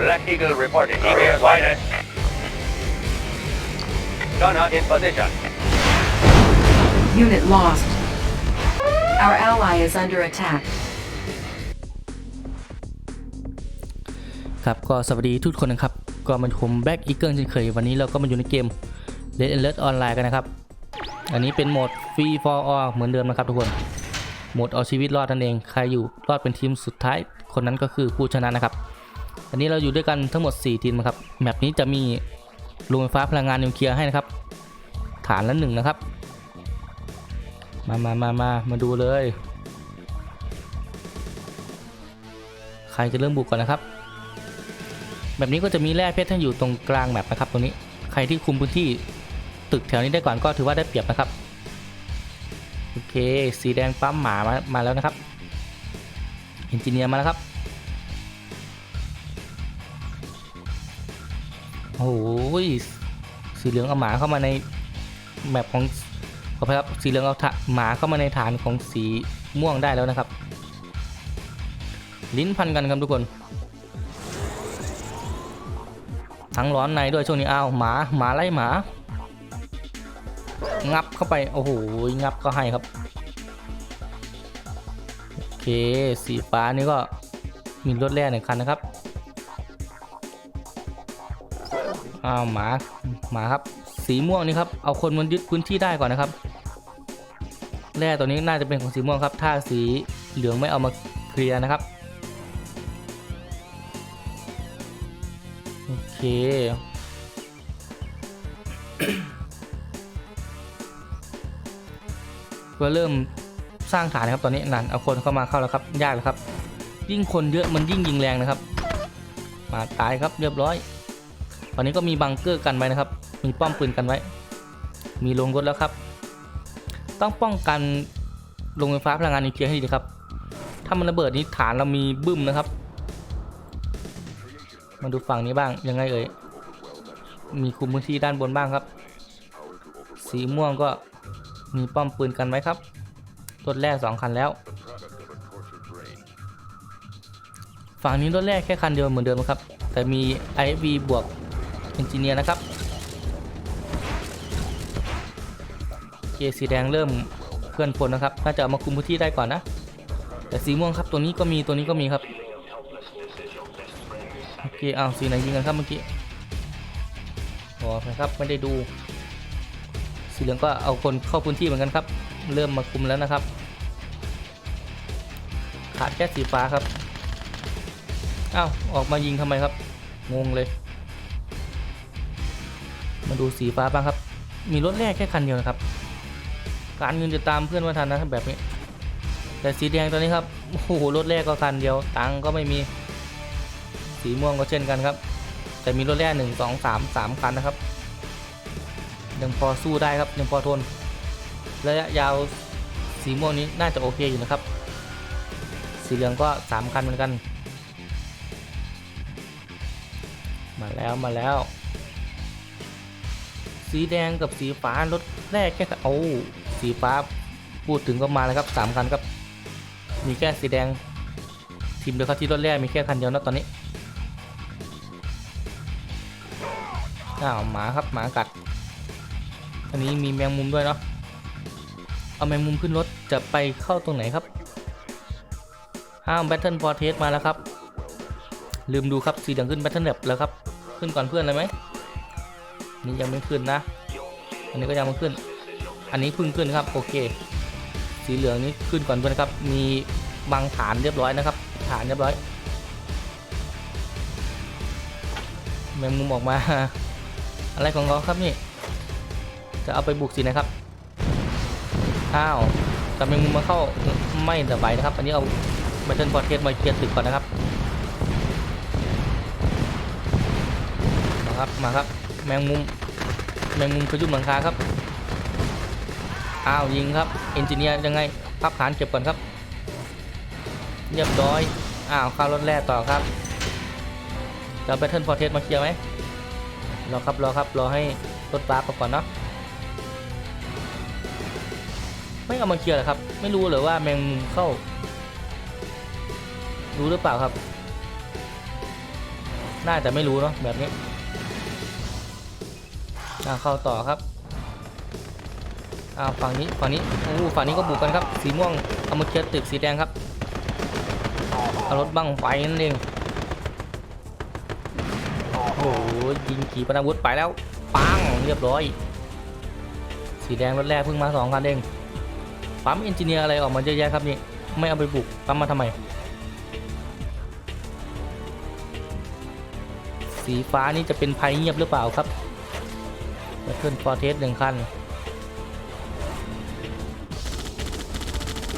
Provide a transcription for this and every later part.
Black Eagle reporting. ETA wider. Gunner in position. Unit lost. Our ally is under attack. ครับก็สวัสดีทุกคนนะครับ ก็มาชมแบ็กอีเกิลเช่นเคย วันนี้เราก็มาอยู่ในเกม Red Alert Online กันนะครับ อันนี้เป็นโหมด Free for All เหมือนเดิมนะครับทุกคน โหมดเอาชีวิตรอดนั่นเอง ใครอยู่รอดเป็นทีมสุดท้าย คนนั้นก็คือผู้ชนะนะครับ อันนี้เราอยู่ด้วยกันทั้งหมด 4 ทีมนะครับ แมปนี้จะมีโรงไฟฟ้าพลังงานนิวเคลียร์ให้นะครับ ฐานละหนึ่งนะครับ มามามามามาดูเลย ใครจะเริ่มบุกก่อนนะครับ แบบนี้ก็จะมีแร่เพชรที่อยู่ตรงกลางแมปนะครับตรงนี้ ใครที่คุมพื้นที่ตึกแถวนี้ได้ก่อนก็ถือว่าได้เปรียบนะครับ โอเค สีแดงปั๊มหมามามาแล้วนะครับเอนจิเนียร์มาแล้วครับ โอ้ยสีเหลืองเอาหมาเข้ามาในแมปของขออภัยครับสีเหลืองเอาหมาเข้ามาในฐานของสีม่วงได้แล้วนะครับ ลิ้นพันกันครับทุกคน ทั้งร้อนในด้วยช่วงนี้อ้าวหมาหมาไล่หมา งับเข้าไปโอ้โหงับก็ให้ครับโอเคสีฟ้านี่ก็มีรถแร่หนึ่งคันนะครับ อ้าวหมาหมาครับ สีม่วงนี่ครับเอาคนมันยึดพื้นที่ได้ก่อนนะครับแร่ตัวนี้น่าจะเป็นของสีม่วงครับ ถ้าสีเหลืองไม่เอามาเคลียร์นะครับโอเคก็เริ่มสร้างฐานนะครับตอนนี้นั่นเอาคนเข้ามาเข้าแล้วครับ ยากแล้วครับ ยิ่งคนเยอะมันยิ่งยิงแรงนะครับ มาตายครับเรียบร้อย อนนี้ก็มีบังเกอร์กันไว้นะครับ มีป้อมปืนกันไว้ มีลงรถแล้วครับ ต้องป้องกันโรงไฟฟ้าพลังงานนิวเคลียร์ให้ดีนะครับ ถ้ามันระเบิดนี้ฐานเรามีบึ้มนะครับ มาดูฝั่งนี้บ้างยังไงเอ่ย มีคุมพื้นที่ด้านบนบ้างครับ สีม่วงก็มีป้อมปืนกันไว้ครับรถแรกสองคันแล้ว ฝั่งนี้รถแรกแค่คันเดียวเหมือนเดิมครับ แต่มี IFV บวก อนจิเนียร์นะครับเคสีแดงเริ่มเคลื่อนพลนะครับ น่าจะมาคุมพื้นที่ได้ก่อนนะ แต่สีม่วงครับตัวนี้ก็มีตัวนี้ก็มีครับโอเคเอาสีไหนยิงกันครับเมื่อกี้อ๋อนะครับไม่ได้ดู สีเหลืองก็เอาคนเข้าพื้นที่เหมือนกันครับ เริ่มมาคุมแล้วนะครับ ขาดแค่สีฟ้าครับอ้าวออกมายิงทำไมครับ งงเลย มาดูสีฟ้าบ้างครับ มีรถแรกแค่คันเดียวนะครับ การเงินจะตามเพื่อนมาทันนะครับแบบนี้ แต่สีแดงตอนนี้ครับ โอ้โหรถแรกก็คันเดียว ตังก็ไม่มี สีม่วงก็เช่นกันครับ แต่มีรถแร่หนึ่งสองสามสามคันนะครับ ยังพอสู้ได้ครับยังพอทน ระยะยาวสีม่วงนี้น่าจะโอเคอยู่นะครับ สีเหลืองก็สามคันเหมือนกัน มาแล้วมาแล้ว สีแดงกับสีฟ้ารถแรกแค่โอ้สีฟ้าพูดถึงก็มาแล้วครับสามคันครับ มีแค่สีแดง ทีมเดียวครับที่รถแรกมีแค่คันเดียวนะตอนนี้อ้าวหมาครับหมากัดอันนี้มีแมงมุมด้วยเนาะเอาแมงมุมขึ้นรถจะไปเข้าตรงไหนครับอ้าวแบทเทิลพอเทสมาแล้วครับ ลืมดูครับสีเหลืองขึ้นแบทเทิลแบบแล้วครับ ขึ้นก่อนเพื่อนเลยไหม นี่ยังไม่ขึ้นนะ อันนี้ก็ยังไม่ขึ้น อันนี้พึ่งขึ้นครับโอเค สีเหลืองนี้ขึ้นก่อนเพื่อนครับ มีบางฐานเรียบร้อยนะครับ ฐานเรียบร้อย แมงมุมออกมา อะไรของเขาครับนี่ จะเอาไปบุกสินะครับ อ้าวแต่แมงมุมมาเข้าไม่สบายนะครับ อันนี้เอาแบตเทิลพอเทสมาเคลียร์ตึกก่อนนะครับ มาครับ มาครับ แมงมุมแมงมุมขยุ่มหลังคาครับอ้าวยิงครับเอนจิเนียร์ยังไงพับฐานเก็บก่อนครับเรียบร้อยอ้าวข้ารถแร่ต่อครับจะแบตเทิลพอเทสมาเคลียร์ไหมรอครับรอครับรอให้รถบัสก่อนเนาะไม่เอามาเคลียร์หรอครับ ไม่รู้เหรือว่าแมงมุมเข้า รู้หรือเปล่าครับน่าจะไม่รู้เนาะแบบนี้ อ่าเข้าต่อครับอ่าฝั่งนี้ฝั่งนี้อู้ฝั่งนี้ก็บุกกันครับ สีม่วงเอามาเคลียร์ตึกสีแดงครับเอารถบังไฟนั่นเองโอ้โหยิงขีปนาวุธไปแล้วปังเรียบร้อย สีแดงรถแรกเพิ่งมาสองคันเองปั๊มเอนจิเนียร์อะไรออกมาเยอะแยะครับนี่ไม่เอาไปบุกปั๊มมาทำไม สีฟ้านี่จะเป็นภัยเงียบหรือเปล่าครับ แบทเทิลฟอร์เทสหนึ่งคัน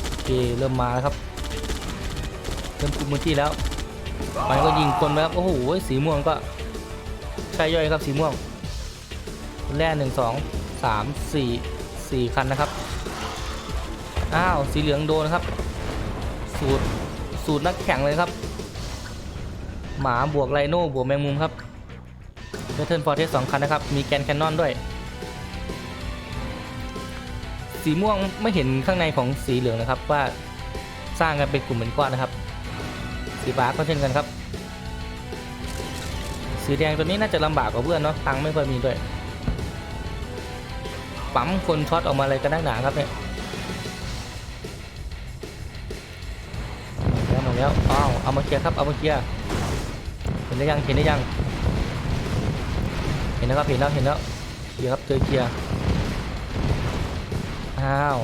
โอเคเริ่มมาแล้วครับ เริ่มคุมพื้นที่แล้ว มันก็ยิงคนไปครับโอ้โหสีม่วงก็ใช่ย่อยครับสีม่วงแรกหนึ่งสองสามสี่สี่คันนะครับ อ้าว สีเหลืองโดนครับ สูตร สูตรนักแข่งเลยครับ หมาบวกไลโน่บวกแมงมุมครับ เ a เทิร์นฟอร์เทสสองคันนะครับ มีแกนแคนนอนด้วย สีม่วงไม่เห็นข้างในของสีเหลืองนะครับว่าสร้างกันเป็นกลุ่มเป็นก้อนนะครับ สีฟ้าก็เช่นกันครับ สีแดงตัวนี้น่าจะลำบากกว่าเพื่อนเนาะตังไม่ค่อยมีด้วย ปั๊มคนช็อตออกมาอะไรกันนักหนาครับเนี่ยมาแล้วหมาแล้วอ้าวเอามาเคลียร์ครับเอามาเคลียร์เห็นได้ยังเห็นได้ยัง ห็นแล้วครับเห็นแล้วเห็นแล้วเคลียร์ครับเจอเคลียร์อ้าว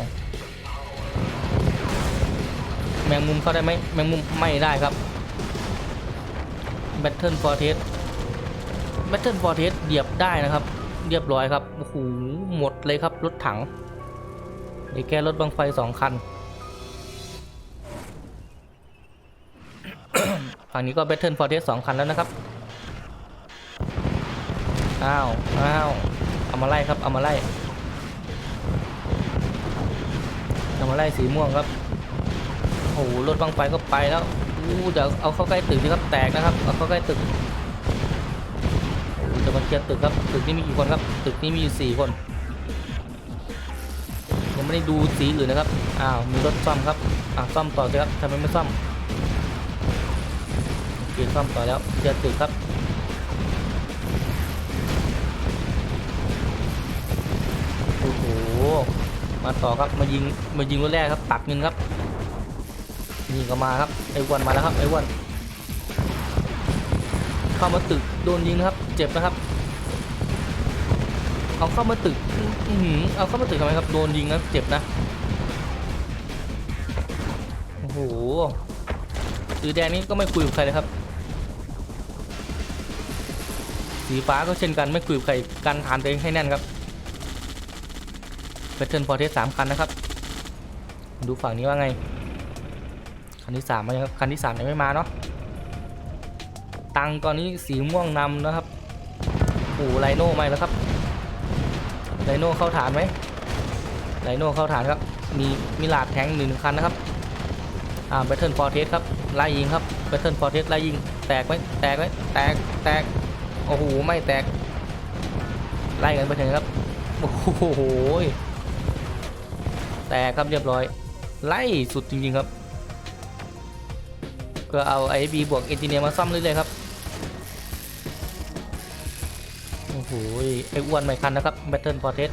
แมงมุมเข้าได้ไหมแมงมุมไม่ได้ครับ Battle for t e s t Battle for t e s t เหยียบได้นะครับ เรียบร้อยครับโอ้โหหมดเลยครับรถถังเดี๋ยวแก้รถบังไฟสองคันฝั่งนี้ก็ Battle for t e s t สองคันแล้วนะครับ อ้าวอ้าวเอามาไล่ครับเอามาไล่เอามาไล่สีม่วงครับโอ้โหรถบังไฟก็ไปแล้วอู้เดี๋ยวเอาเข้าใกล้ตึกสิครับแตกนะครับเอาเข้าใกล้ตึกโอ้โหจะมาเคลียร์ตึกครับตึกนี้มีกี่คนครับ ตึกนี้มีอยู่สี่คนยังไม่ได้ดูสีอื่นนะครับอ้าวมีรถซ่อมครับอ่าซ่อมต่อสิครับทำไมไม่ซ่อมเปลี่ยนซ่อมต่อแล้วเคลียร์ตึกครับ มาต่อครับมายิงมายิงรถแรกครับตัดเงินครับยิงก็มาครับไอ้วันมาแล้วครับไอ้วันเข้ามาตึกโดนยิงนะครับ เจ็บนะครับ เอาเข้ามาตึกอื้อหือเอาเข้ามาตึกทำไมครับโดนยิงนะเจ็บนะโอ้โหสีแดงนี้ก็ไม่คุยกับใครเลยครับ สีฟ้าก็เช่นกันไม่คุยกับใครกันฐานตัวเองให้แน่นครับ แพทเทิร์นพอเทสสามคันนะครับ ดูฝั่งนี้ว่าไง คันที่สามมายังครับ คันที่สามยังไม่มาเนาะ ตังตอนนี้สีม่วงนำนะครับโอ้ไลโน่มาแล้วครับ ไลโน่เข้าฐานไหมไลโน่เข้าฐานครับ มีมิลาดแทงหนึ่งคันนะครับ อ่าแบทเทิลฟอเทสครับ ไล่ยิงครับแบทเทิลฟอเทสไล่ยิง แตกไหมแตกไหมแตก แตก โอ้โห ไม่แตก ไล่กันไปถึงครับ โอ้โห แตกครับเรียบร้อย ไล่สุดจริงๆครับก็เอาไอบีบวกเอนจิเนียร์มาซ่อมเรื่อยๆครับโอ้โหไออ้วนไม่คันนะครับ Battle for t e s t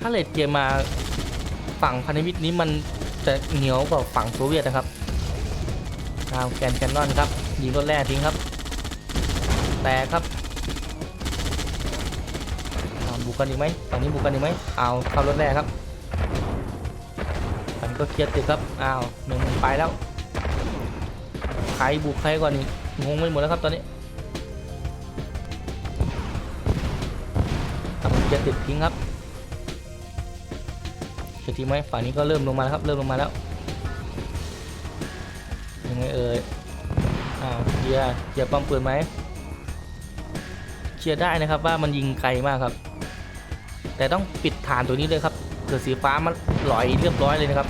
ถ้าเลดเกมมาฝั่งพันธมิตรนี้มันจะเหนียวกว่าฝั่งโซเวียตนะครับเอาแกนแคนนอนครับยิงรถแรกทิ้งครับ แตกครับ บุกกันอีกไหมฝั่งนี้บุกกันอีกไหมเอาเข้ารถแรกครับฝั่งก็เคลียร์ตึกครับอ้าวหนึ่งไปแล้วใครบุกใครก่อนนี่งงไปหมดแล้วครับตอนนี้ทำเคลียร์ตึกทิ้งครับเคลียร์ทิ้งไหมฝั่งนี้ก็เริ่มลงมาแล้วครับเริ่มลงมาแล้วยังไงเอ่ยอ้าวเคลียร์เคลียร์ป้อมปืนไหมเคลียร์ได้นะครับว่ามันยิงไกลมากครับ แต่ต้องปิดฐานตัวนี้เลยครับเกิดสีฟ้ามันลอยเรียบร้อยเลยนะครับ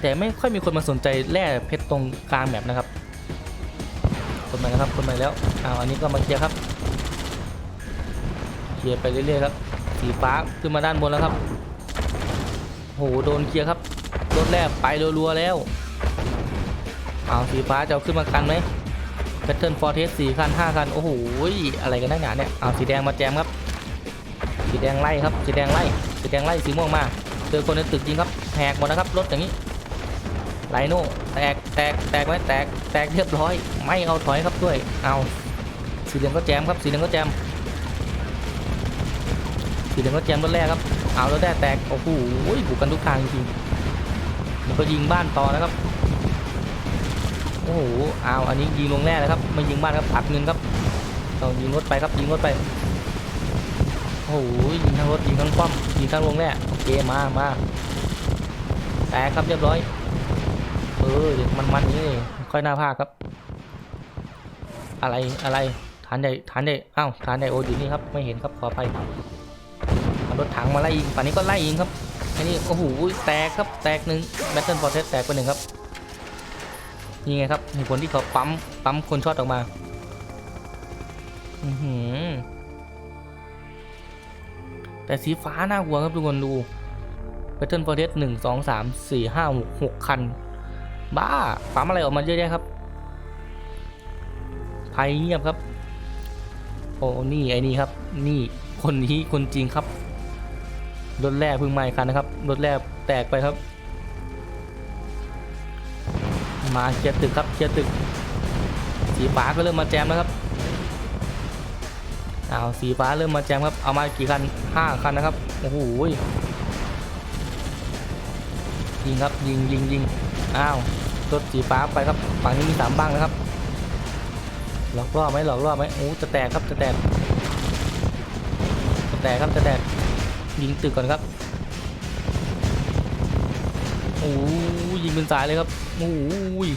แต่ไม่ค่อยมีคนมาสนใจแร่เพชรตรงกลางแมปนะครับ คนมาแล้วครับคนมาแล้วอ้าวอันนี้ก็มาเคลียร์ครับเคลียร์ไปเรื่อยๆครับสีฟ้าขึ้นมาด้านบนแล้วครับโหโดนเคลียร์ครับรถแรกไปรัวๆแล้วเอาสีฟ้าจะเอาขึ้นมากันไหม แพทเทิร์นฟอร์เทสสี่คันห้าคัน โอ้โห อะไรกันนักหนาเนี่ย เอาสีแดงมาแจมครับ สีแดงไล่ครับ สีแดงไล่ สีแดงไล่ สีม่วงมา เจอคนในตึกยิงครับ แหกหมดนะครับ รถอย่างนี้ ไลโน่แตก แตก แตกไหมแตก แตกเรียบร้อย ไม่เอาถอยครับด้วย เอา สีเหลืองก็แจมครับ สีเหลืองก็แจม สีเหลืองก็แจมรถแรกครับ เอารถแรกแตก โอ้โห บุกกันทุกทางจริงๆมันก็ยิงบ้านต่อนะครับ โอ้โหเอาอันนี้ยิงลงแร่เลยครับไม่ยิงบ้านครับผัดเงินครับเรายิงรถไปครับยิงรถไปโอ้โหยิงทั้งรถยิงทั้งป้อมยิงทั้งลงแร่โอเคมามาแตกครับเรียบร้อยเออมันมันอย่างนี้ค่อยหน้าภาคครับ อะไรอะไรฐานใหญ่ฐานใหญ่อ้าวฐานใหญ่โออยู่นี่ครับไม่เห็นครับขออภัยเอารถถังมาไล่ยิงฝั่งนี้ก็ไล่ยิงครับอันนี้โอ้โหแตกครับแตกหนึ่งแบตเทิลฟอร์เทสแตกไปหนึ่งครับ นี่ไงครับเหตุผลที่เขาปั๊มปั๊มคนช็อตออกมา อือหือ แต่สีฟ้าน่ากลัวครับทุกคนดูแบตเทิลฟอร์เทสหนึ่งสองสามสี่ห้าหกหกคัน บ้า ปั๊มอะไรออกมาเยอะแยะครับภัยเงียบครับ โอ้ นี่ ไอ้นี่ครับ นี่คนนี้คนจริงครับ รถแรกเพิ่งมาอีกคันนะครับ รถแรกแตกไปครับ มาเคลียร์ตึกครับเคลียร์ตึก สีฟ้าก็เริ่มมาแจมแล้วครับอ้าวสีฟ้าเริ่มมาแจมครับเอามากี่คันห้าคันนะครับโอ้โหยิงครับยิงยิงยิงอ้าวรถสีฟ้าไปครับฝั่งนี้มีสามบ้างนะครับหลอกล่อไหมหลอกล่อไหมโอ้จะแตกครับจะแตกจะแตกครับจะแตกยิงตึกก่อนครับโอ้ เป็นสายเลยครับโอ้ย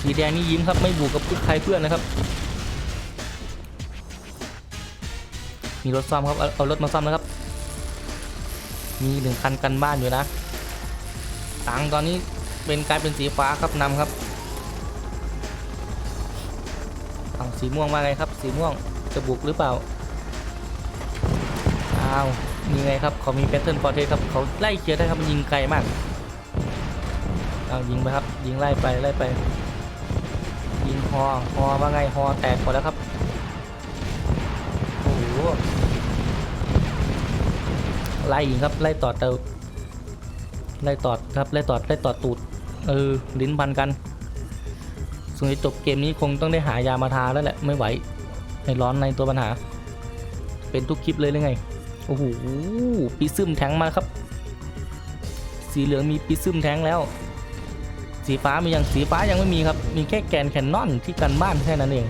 สีแดงนี่ยิ้มครับไม่บุกกับใครเพื่อนนะครับ มีรถซ่อมครับเอารถมาซ่อมนะครับ มีหนึ่งคันกันบ้านอยู่นะตังตอนนี้เป็นกลายเป็นสีฟ้าครับนำครับเอาสีม่วงมาไงครับ สีม่วงจะบุกหรือเปล่าอ้าว มีไงครับเขามีแพทเทิร์นฟอร์เทสครับเขาไล่เคลียร์ได้ครับยิงไกลมากเอายิงไปครับยิงไล่ไปไล่ไป ยิงฮอฮอว่าไงฮอแตกหมดแล้วครับโอ้โหไล่ยิงครับไล่ต่อเตาไล่ตอดครับไล่ตอดไล่ตอดตูดเออลิ้นพันกันส่วนจบเกมนี้คงต้องได้หายามาทาแล้วแหละไม่ไหวในร้อนในตัวปัญหา เป็นทุกคลิปเลยหรือไง โอ้โหปีซึมแทงมาครับ สีเหลืองมีปีซึมแทงแล้ว สีฟ้ามียังสีฟ้ายังไม่มีครับ มีแค่แกนแคนนอนที่กันบ้านแค่นั้นเอง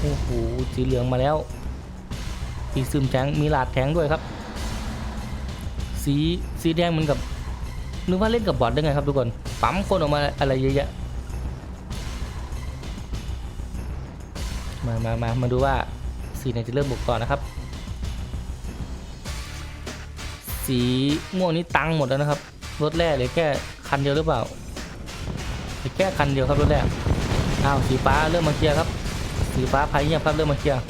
โอ้โหสีเหลืองมาแล้วปีซึมแทงมีหลาดแทงด้วยครับ สีสีแดงเหมือนกับนึกว่าเล่นกับบอทได้ไงครับทุกคนปั๊มคนออกมาอะไรเยอะแยะมามามามาดูว่า สีไหนจะเริ่มบุกก่อนนะครับ สีม่วงนี้ตังค์หมดแล้วนะครับ รถแรกเหลือแค่คันเดียวหรือเปล่าเหลือแค่คันเดียวครับรถแรกอ้าวสีฟ้าเริ่มมาเคลียร์ครับ สีฟ้าพายเงียบครับเริ่มมาเคลียร์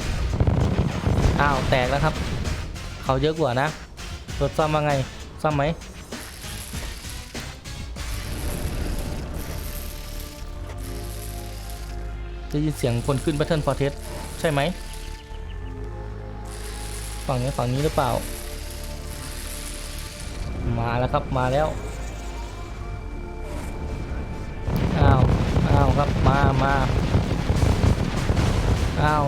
อ้าวแตกแล้วครับ เขาเยอะกว่านะรถซ่อมว่าไงซ่อมไหมได้ยินเสียงคนขึ้น Battle for Test ใช่ไหม ฝั่งนี้ฝั่งนี้หรือเปล่า มาแล้วครับมาแล้วอ้าวอ้าวครับมามาอ้าว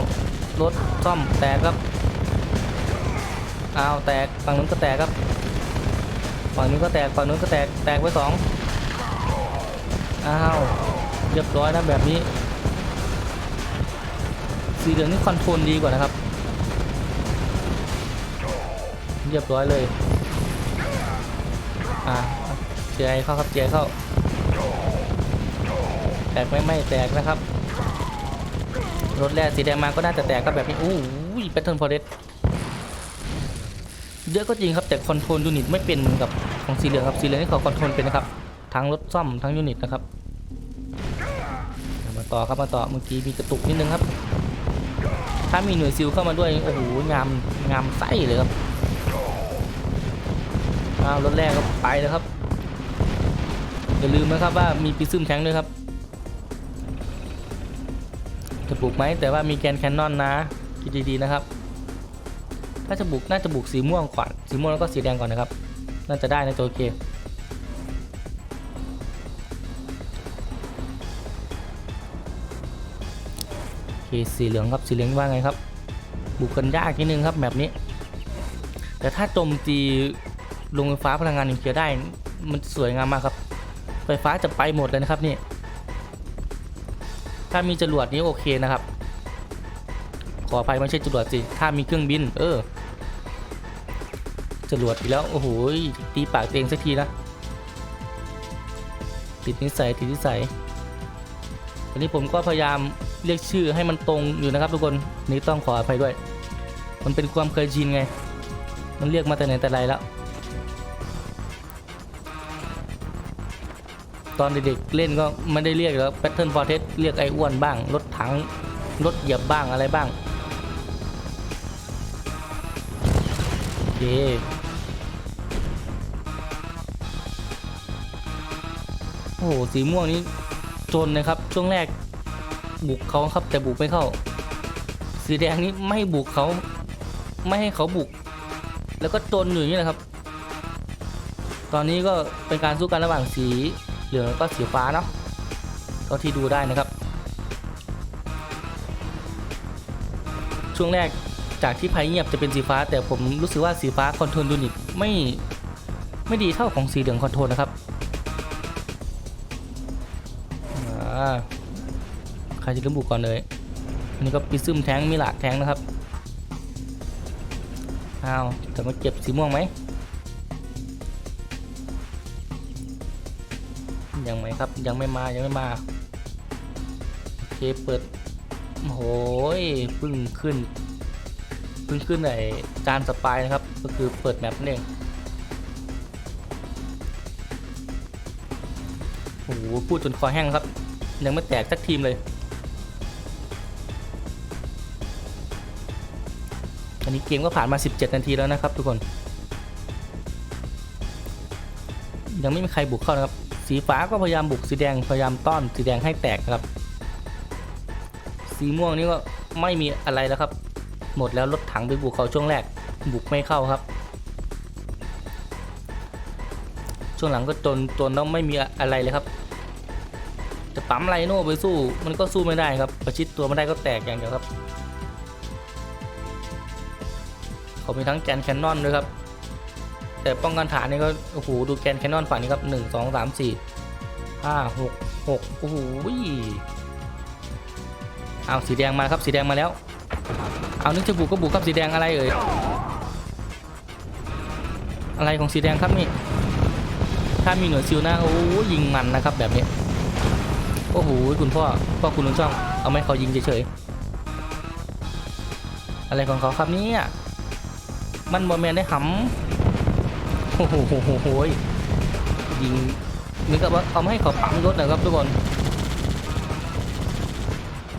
รถซ่อมแตกครับอ้าวแตกฝั่งนู้นก็แตกครับฝั่งนี้ก็แตกฝั่งนู้นก็แตกแตกไปสองอ้าวเรียบร้อยนะแบบนี้สีเหลืองนี่คอนโทรลดีกว่านะครับ เรียบร้อยเลย อ่าเจียเข้าครับเจียเข้า แตกไม่ไม่แตกนะครับ รถแรกสีแดงมาก็น่าจะแตกครับแบบนี้อู้ยแพทเทิร์นฟอเรสเยอะก็จริงครับแต่คอนโทรลยูนิตไม่เป็นเหมือนกับของสีเหลืองครับสีเหลืองนี่เขาคอนโทรลเป็นนะครับทั้งรถซ่อมทั้งยูนิตนะครับมาต่อครับมาต่อเมื่อกี้มีกระตุกนิดนึงครับ ถ้ามีหน่วยซิลเข้ามาด้วยโอ้โหงามงามไส้เลยครับ อ้าวรถแรกก็ไปแล้วครับ อย่าลืมนะครับว่ามีปิซึมแทงด้วยครับ จะบุกไหมแต่ว่ามีแกนแคนนอนนะคิดดีๆนะครับ ถ้าจะบุกน่าจะบุกสีม่วงก่อนสีม่วงแล้วก็สีแดงก่อนนะครับ น่าจะได้นะโอเคโอเคสีเหลืองครับสีเหลืองว่าไงครับ บุกกันยากนิดนึงครับแบบนี้ แต่ถ้าโจมตี โรงไฟฟ้าพลังงานนิวเคลียร์ได้ มันสวยงามมากครับ ไฟฟ้าจะไปหมดเลยนะครับนี่ ถ้ามีจรวดนี้โอเคนะครับ ขออภัยไม่ใช่จรวดสิ ถ้ามีเครื่องบิน เออ จรวดอีกแล้ว โอ้โห ตีปากตัวเองสักทีนะ ติดนิสัย ติดนิสัยวันนี้ผมก็พยายามเรียกชื่อให้มันตรงอยู่นะครับทุกคน นี่ต้องขออภัยด้วย มันเป็นความเคยชินไง มันเรียกมาแต่ไหนแต่ไรแล้ว ตอนเด็กๆเล่นก็ไม่ได้เรียกแล้วแพทเทิร์นฟอร์เทสเรียกไอ้อ้วนบ้าง รถถัง รถเหยียบบ้างอะไรบ้างโอเคโอ้โหสีม่วงนี้จนนะครับ ช่วงแรกบุกเขาครับแต่บุกไม่เข้า สีแดงนี้ไม่บุกเขาไม่ให้เขาบุก แล้วก็จนอยู่นี้แหละครับ ตอนนี้ก็เป็นการสู้กันระหว่างสี เหลืองก็สีฟ้าเนาะเท่าที่ดูได้นะครับ ช่วงแรกจากที่ภัยเงียบจะเป็นสีฟ้า แต่ผมรู้สึกว่าสีฟ้าคอนโทรลยูนิตไม่ไม่ดีเท่าของสีเหลืองคอนโทรลนะครับใครจะเริ่มบุกก่อนเลยอันนี้ก็ปิซึมแทงมิลาดแทงนะครับอ้าวจะมาเก็บสีม่วงไหม ยังไหมครับ ยังไม่มายังไม่มาโอเคเปิดโอ้โหยเพิ่งขึ้นเพิ่งขึ้นไอจานสปายนะครับ ก็คือเปิดแมปนั่นเองโอ้โหพูดจนคอแห้งครับ ยังไม่แตกสักทีมเลย อันนี้เกมก็ผ่านมา 17 นาทีแล้วนะครับทุกคน ยังไม่มีใครบุกเข้านะครับ สีฟ้าก็พยายามบุกสีแดงพยายามต้อนสีแดงให้แตกนะครับ สีม่วงนี่ก็ไม่มีอะไรแล้วครับ หมดแล้วรถถังไปบุกเขาช่วงแรกบุกไม่เข้าครับ ช่วงหลังก็จนจนแล้วไม่มีอะไรเลยครับจะปั๊มไลโน่ไปสู้มันก็สู้ไม่ได้ครับ ประชิดตัวไม่ได้ก็แตกอย่างเดียวครับ เขามีทั้งแกนแคนนอนด้วยครับ แต่ป้องกันฐานนี่ก็โอ้โหดูแกนแคนนอนฝั่งนี้ครับหนึ่งสองสามสี่ห้าหกหกโอ้โหเอาสีแดงมาครับสีแดงมาแล้ว เอานึกจะบุกก็บุกครับสีแดงอะไรเอ่ยอะไรของสีแดงครับนี่ถ้ามีหน่วยซิลนะโอ้ยิงมันนะครับแบบนี้โอ้โหคุณพ่อพ่อคุณลุงช่องเอาไหมเขายิงเฉยๆอะไรของเขาครับเนี่ยมันบอแมนได้หำ โอ้โหโหโหโหยยิงเหมือนกับว่าเอามาให้เขาปั๊มรถนะครับทุกคน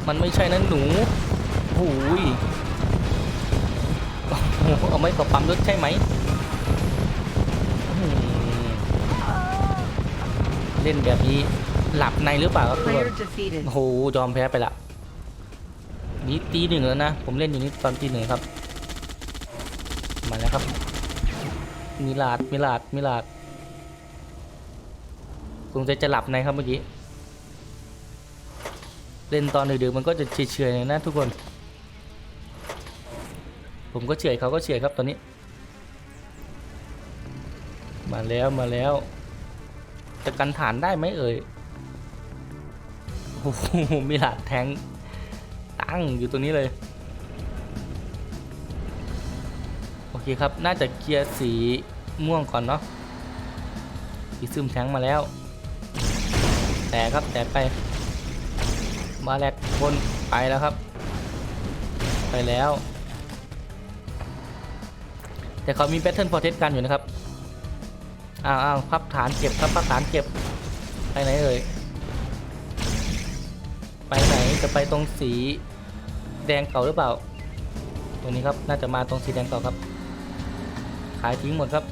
มันไม่ใช่นั่นหนูโอ้ยเอาไมาให้เขาปั๊มรถใช่ไหม เล่นแบบนี้หลับในหรือเปล่าครับทุกคนโอ้โหยอมแพ้ไปละนี่ตีหนึ่งแล้วนะ ผมเล่นอยู่นี่ตอนตีหนึ่งครับ มาแล้วครับ มิลาดมิลาดมิลาดคงจะจะหลับในครับเมื่อกี้ เล่นตอนดึกๆมันก็จะเฉยๆหน่อยนะทุกคน ผมก็เฉยเขาก็เฉยครับตอนนี้ มาแล้วมาแล้วจะกันฐานได้ไหมเอ่ยโอ้โหมีหลาดแทงตั้งอยู่ตรงนี้เลยโอเคครับ น่าจะเคลียร์สี ม่วงก่อนเนาะสีซึมแทงมาแล้ว แต่ครับแต่ไปมาแลดบนไปแล้วครับ ไปแล้ว แต่เขามีแพทเทิร์นพอเทสกันอยู่นะครับ อ้าวอ้าวพับฐานเก็บครับพับฐานเก็บ ไปไหนเอ่ย ไปไหนจะไปตรงสีแดงเก่าหรือเปล่า ตรงนี้ครับ น่าจะมาตรงสีแดงเก่าครับ ขายทิ้งหมดครับ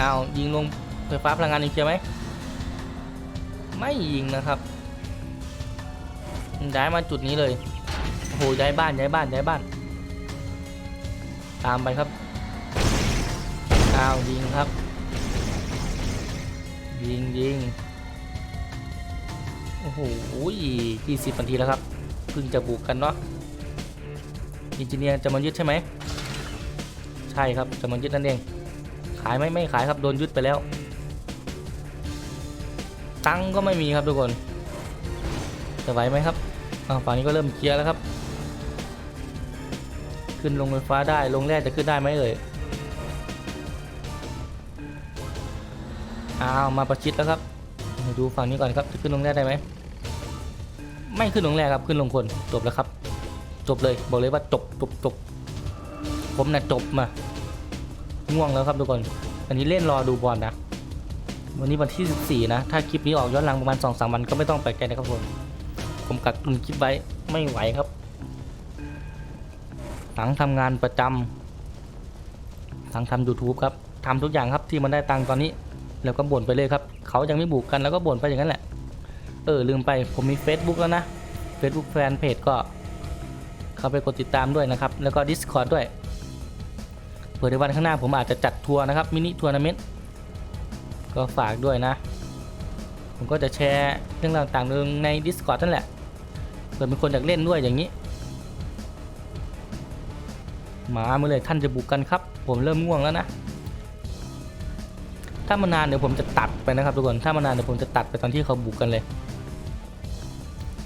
อ้าวยิงลงไฟฟ้าพลังงานนิวเคลียร์ไหมไม่ยิงนะครับย้ายมาจุดนี้เลยโอ้โหย้ายบ้านย้ายบ้านย้ายบ้าน ตามไปครับอ้าวยิงครับ ยิงยิงโอ้โหยี่สิบนาทีแล้วครับเพิ่งจะบุกกันเนาะอินจิเนียร์จะมายึดใช่ไหมใช่ครับจะมายึดนั่นเองายไหมไม่ขายครับโดนยึดไปแล้ว ตังก็ไม่มีครับทุกคนจะไหวไหมครับอ้าวฝั่งนี้ก็เริ่มเคลียร์แล้วครับ ขึ้นลงไฟฟ้าได้ลงแร่จะขึ้นได้ไหมเอ่ยอ้าวมาประชิดแล้วครับดูฝั่งนี้ก่อนครับจะขึ้นลงแร่ได้ไหมไม่ขึ้นลงแร่ครับขึ้นลงคนจบแล้วครับ จบเลยบอกเลยว่าจบจบจบผมน่ะจบมา ง่วงแล้วครับทุกคน อันนี้เล่นรอดูบอลนะ วันนี้วันที่ 14 นะ ถ้าคลิปนี้ออกย้อนหลังประมาณ 2-3วันก็ไม่ต้องแปลกใจนะครับผม ผมกักตุนคลิปไว้ไม่ไหวครับหลังทำงานประจำหลังทำ YouTube ครับทำทุกอย่างครับที่มันได้ตังค์ตอนนี้ แล้วก็บ่นไปเลยครับ เขายังไม่บุกกันแล้วก็บ่นไปอย่างนั้นแหละ เออลืมไปผมมี Facebook แล้วนะ Facebook แฟนเพจก็เข้าไปกดติดตามด้วยนะครับ แล้วก็ Discord ด้วย เผื่อในวันข้างหน้าผมอาจจะจัดทัวร์นะครับมินิทัวร์นาเมนต์ก็ฝากด้วยนะ ผมก็จะแชร์เรื่องราวต่างๆลงใน Discord นั่นแหละเผื่อมีคนอยากเล่นด้วยอย่างนี้มาเมื่อไรท่านจะบุกกันครับ ผมเริ่มง่วงแล้วนะ ถ้ามานานเดี๋ยวผมจะตัดไปนะครับทุกคนถ้ามานานเดี๋ยวผมจะตัดไปตอนที่เขาบุกกันเลย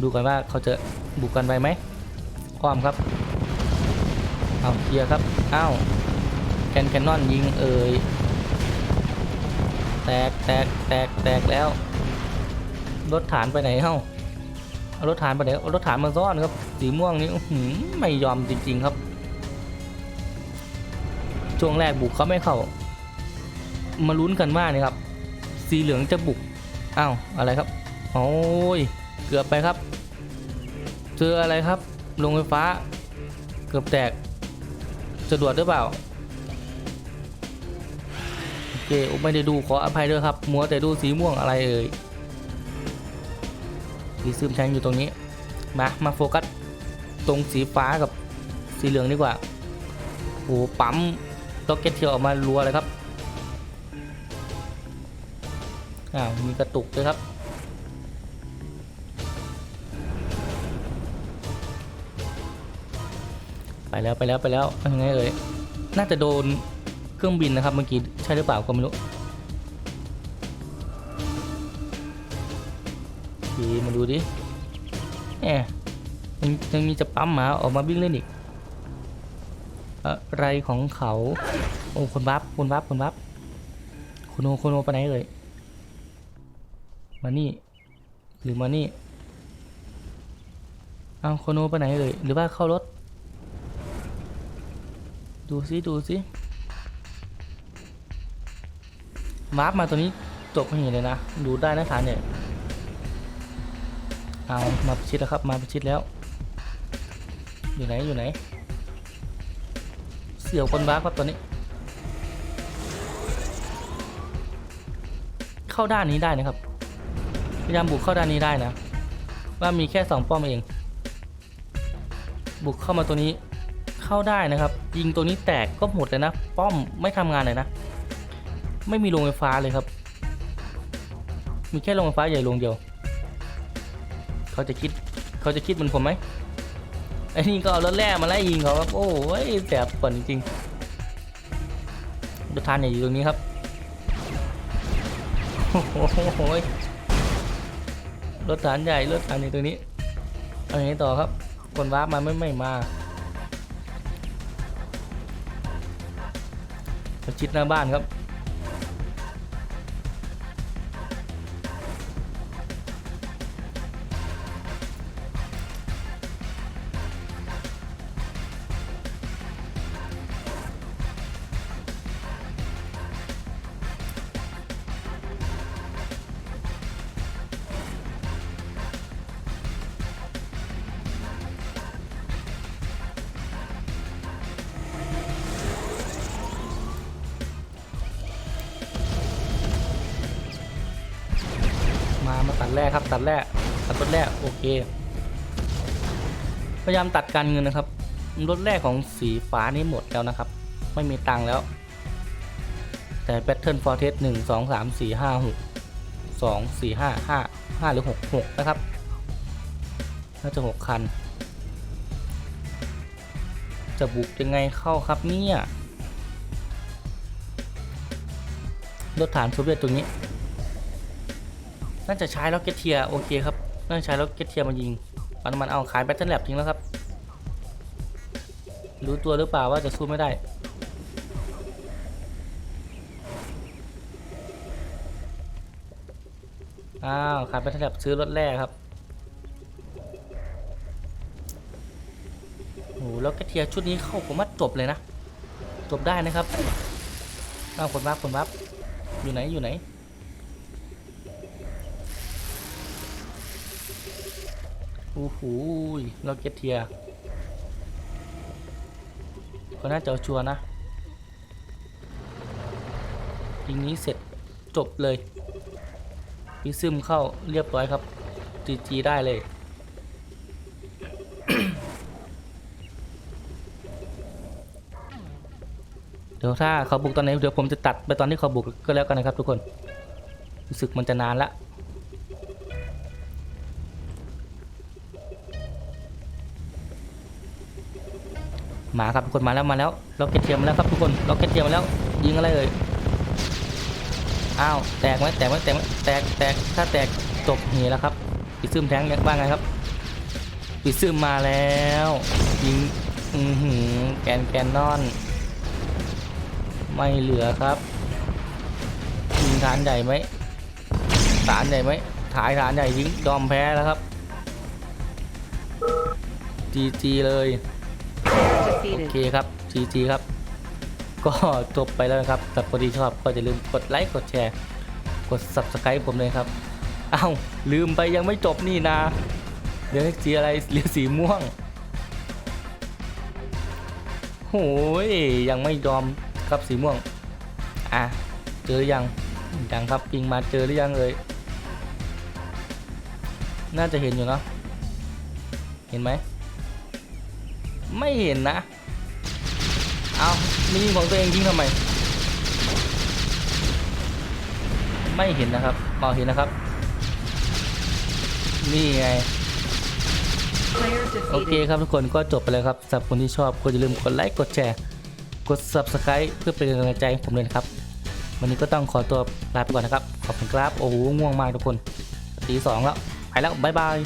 ดูกันว่าเขาจะบุกกันไปไหมความครับเอาเคลียร์ครับอ้าว แคนแคนนอนยิงเอ่ยแตกแตกแตกแตกแล้ว รถฐานไปไหนเฮ้าเอารถฐานไปไหนเอารถฐานมาซ่อนครับ สีม่วงนี่หือไม่ยอมจริง ๆครับ ช่วงแรกบุกเขาไม่เข้า มาลุ้นกันว่านี่ครับ สีเหลืองจะบุกอ้าวอะไรครับโอ้ยเกือบไปครับเจออะไรครับลงไฟฟ้า เกือบแตกจะดวดหรือเปล่า เคโอ้ไม่ได้ดูขออภัยด้วยครับ มัวแต่ดูสีม่วงอะไรเอ่ยสีซึมแทงอยู่ตรงนี้ มามาโฟกัสตรงสีฟ้ากับสีเหลืองดีกว่าโอ้ปั๊มล็อกเก็ตเทียวออกมารัวเลยครับอ้าวมีกระตุกด้วยครับไปแล้วไปแล้วไปแล้วยังไงเอ่ยน่าจะโดน เครื่องบินนะครับเมื่อกี้ใช่หรือเปล่าก็ไม่รู้ดีมาดูดิแหมยังยังมีจะปั๊มหมาออกมาวิ่งเล่นอีกอะไรของเขาโอ้คนวับคนวับคนวับคุณโอคุณโอไปไหนเอ่ยมานี่หรือมานี่เอาโคโนไปไหนเอ่ยหรือว่าเข้ารถ ดูซิดูซิ วาร์ปมาตัวนี้จบให้เห็นเลยนะ ดูได้นะฐาเนี่ย เอามาประชิดแล้วครับ มาประชิดแล้ว อยู่ไหนอยู่ไหน เสี่ยวคนวาร์ปครับตัวนี้ เข้าด้านนี้ได้นะครับ พยายามบุกเข้าด้านนี้ได้นะ ว่ามีแค่สองป้อมเอง บุกเข้ามาตัวนี้ เข้าได้นะครับ ยิงตัวนี้แตกก็หมดเลยนะ ป้อมไม่ทำงานเลยนะ ไม่มีโรงไฟฟ้าเลยครับ มีแค่โรงไฟฟ้าใหญ่โรงเดียว เขาจะคิดเขาจะคิดเหมือนผมไหมไอ้นี่ก็เอารถแร่มาไล่ยิงเขาครับ โอ้ยแสบปนจริงๆรถทานใหญ่อยู่ตรงนี้ครับ โอ้โหรถฐานใหญ่รถฐานอยู่ตรงนี้เอาอย่างนี้ต่อครับ คนว้ามาไม่ไม่มาประชิดหน้าบ้านครับ แร่ครับตัดแร่ตัดรถแร่โอเค พยายามตัดการเงินนะครับ รถแรกของสีฟ้านี่หมดแล้วนะครับ ไม่มีตังค์แล้ว แต่แ a ทเทิ r ฟอร์เทสหนึ่งสองสามสี่ห้าหกสองสี่ห้าห้าห้าหรือหกหกนะครับน่าจะหกคัน จะบุกยังไงเข้าครับเนี่ยรถฐานโซเวียตตรงนี้ น่าจะใช้ล็อกเก็ตเทียโอเคครับ น่าจะใช้ล็อกเก็ตเทียมายิงเอาน้ำมันเอาขายแบตเทิลแลบทิ้งแล้วครับ รู้ตัวหรือเปล่าว่าจะสู้ไม่ได้ อ้าวขายแบตเทิลแลบซื้อรถแรกครับโอ้โหแล้วกระเทียชุดนี้เข้าผมว่าจบเลยนะ จบได้นะครับเอาวคนวับคนวับอยู่ไหนอยู่ไหน อ้โหเราเก็ตเทียก็น่าจะเอาชัวนะยิงนี้เสร็จจบเลยพีซึมเข้าเรียบร้อยครับจีจีได้เลย เดี๋ยวถ้าเขาบุกตอนไหนเดี๋ยวผมจะตัดไปตอนที่เขาบุกก็แล้วกันนะครับทุกคน รู้สึกมันจะนานละ มาครับทุกคนมาแล้วมาแล้วล็อกเก็ตเทียมมาแล้วครับทุกคนล็อกเก็ตเทียมมาแล้วยิงอะไรเอ่ยอ้าวแตกไหมแตกไหมแตกไหมแตกแตกถ้าแตกจบเหนีแล้วครับปีซึมแทงยังว่าไงครับปีซึมมาแล้วยิงอือหือแกนแกนนอน ไม่เหลือครับยิงฐานใหญ่ไหมฐานใหญ่ไหมถ่ายฐานใหญ่ยิงยอมแพ้แล้วครับจีจีเลย โอเคครับ GG ครับ ก็จบไปแล้วนะครับสำหรับคนที่ชอบก็อย่าลืมกดไลค์กดแชร์ กด subscribe ผมเลยครับอ้าวลืมไปยังไม่จบนี่นะเดี๋ยวสีอะไรเหลือสีม่วงโอ้ยยังไม่ยอมครับสีม่วง อะ เจอหรือยังยังครับปิงมาเจอหรือยังเลย น่าจะเห็นอยู่เนาะเห็นไหม ไม่เห็นนะ เอาม่ยิงของตัวเองยิงทำไม ไม่เห็นนะครับมองเห็นนะครับ นี่ไง โอเคครับทุกคนก็จบไปแล้วครับสำหรับคนที่ชอบก็อย่าลืมกดไลค์ กดแชร์ กด subscribe เพื่อเป็นกำลังใจให้ผมเลยนะครับ วันนี้ก็ต้องขอตัวลาไปก่อนนะครับ ขอบคุณครับ โอ้โหง่วงมากทุกคนตีสองแล้ว ไปแล้ว บ๊ายบาย